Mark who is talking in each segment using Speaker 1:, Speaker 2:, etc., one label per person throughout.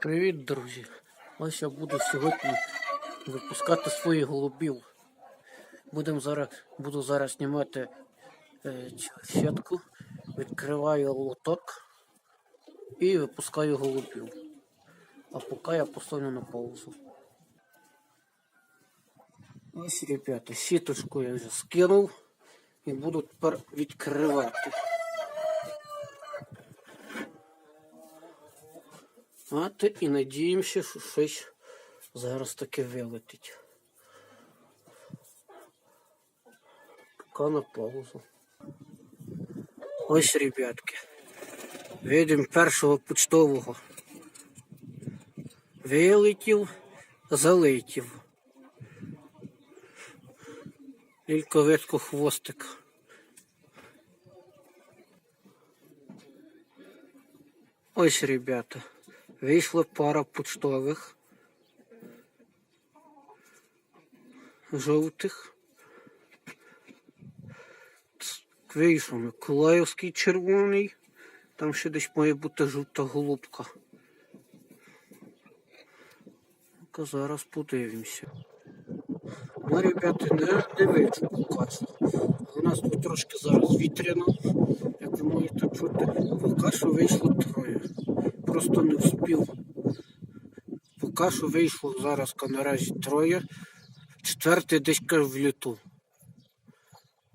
Speaker 1: Привіт, друзі! Ось я буду сьогодні випускати своїх голубів. Будем зараз, буду зараз знімати е, сітку, відкриваю лоток і випускаю голубів. А поки я поставлю на паузу. Ось, ребята, сіточку я вже скинув і буду тепер відкривати. Мати і надіємося, що щось зараз таки вилетить. Пока на паузу. Ось, ребятки. Видимо першого почтового. Вилетів, залетів. Тільки видко хвостик. Ось, ребята. Вийшла пара почтових. Жовтих. Вийшов Миколаївський червоний. Там ще десь має бути жовта голубка. Ну-ка, зараз подивимося. Ну, ребята, не поки що. У нас тут трошки зараз вітряно, як ви можете чути, що вийшло троє. Просто не встиг. Поки що вийшло зараз наразі троє. Четвертий десь в літу.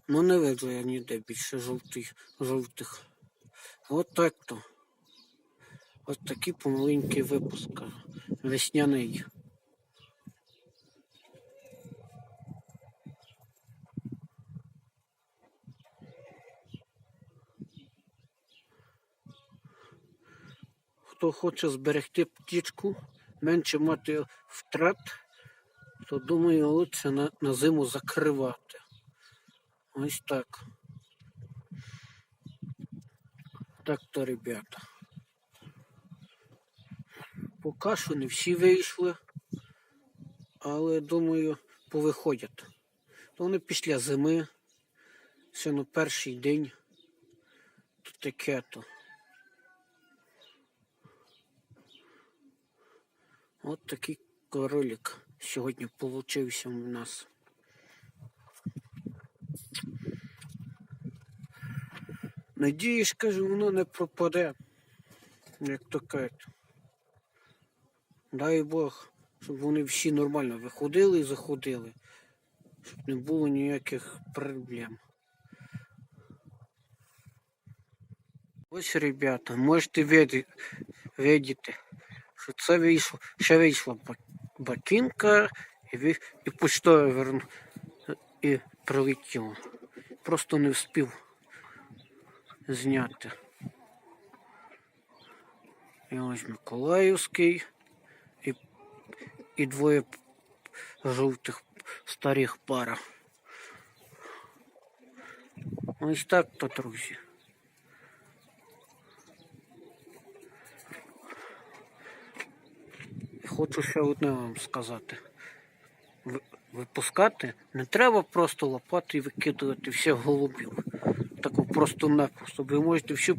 Speaker 1: Ну не видно я ніде більше жовтих. жовтих. От так то. Ось такий помаленький випуск. Весняний. Хто хоче зберегти птічку, менше мати втрат, то думаю, лучше на, на зиму закривати. Ось так. Так то, ребята. Поки що не всі вийшли, але думаю, повиходять. То вони після зими, ще на перший день, то таке то. От такий королик сьогодні получився у нас. Надіюсь, кажу, воно не пропаде, як то кажуть. Дай Бог, щоб вони всі нормально виходили і заходили, щоб не було ніяких проблем. Ось, ребята, можете видіти, це вийшло, ще вийшла ба- бакінка і, і почтове верну і прилетіло. Просто не встиг зняти. І ось Миколаївський і, і двоє жовтих старих пара. Ось так то, друзі. Хочу ще одне вам сказати. Випускати не треба просто лопати і викидувати всіх голубів. Таку просто напросто. Ви можете всю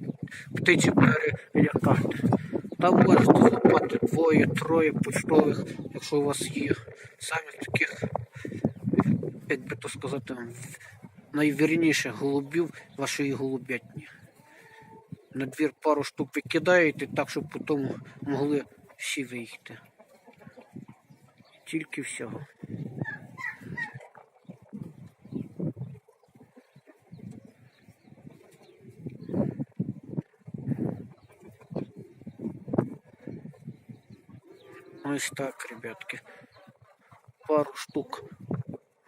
Speaker 1: птицю перелякати. Там можете злопати двоє, троє почтових, якщо у вас є. Самих таких, як би то сказати, найвірніших голубів вашої голубятні. На двір пару штук викидаєте так, щоб потім могли всі виїхати. Тільки всього. Ось так, ребятки. Пару штук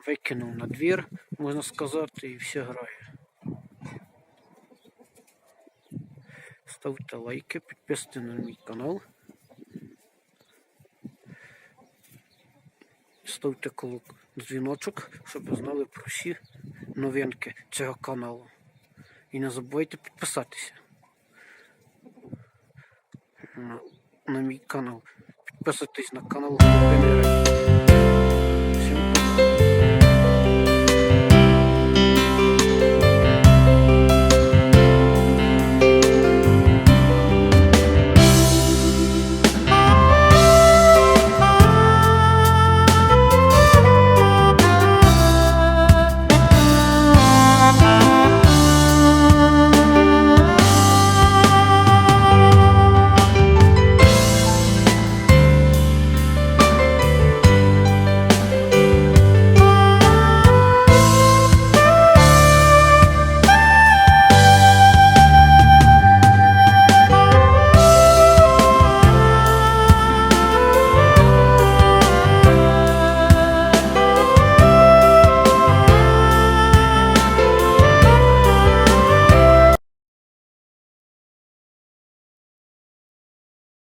Speaker 1: викинув на двір, можна сказати, і все грає. Ставте лайки, підписуйтесь на мій канал. Ставте дзвіночок, щоб ви знали про всі новинки цього каналу. І не забувайте підписатися на, на мій канал. Підписуйтесь на канал.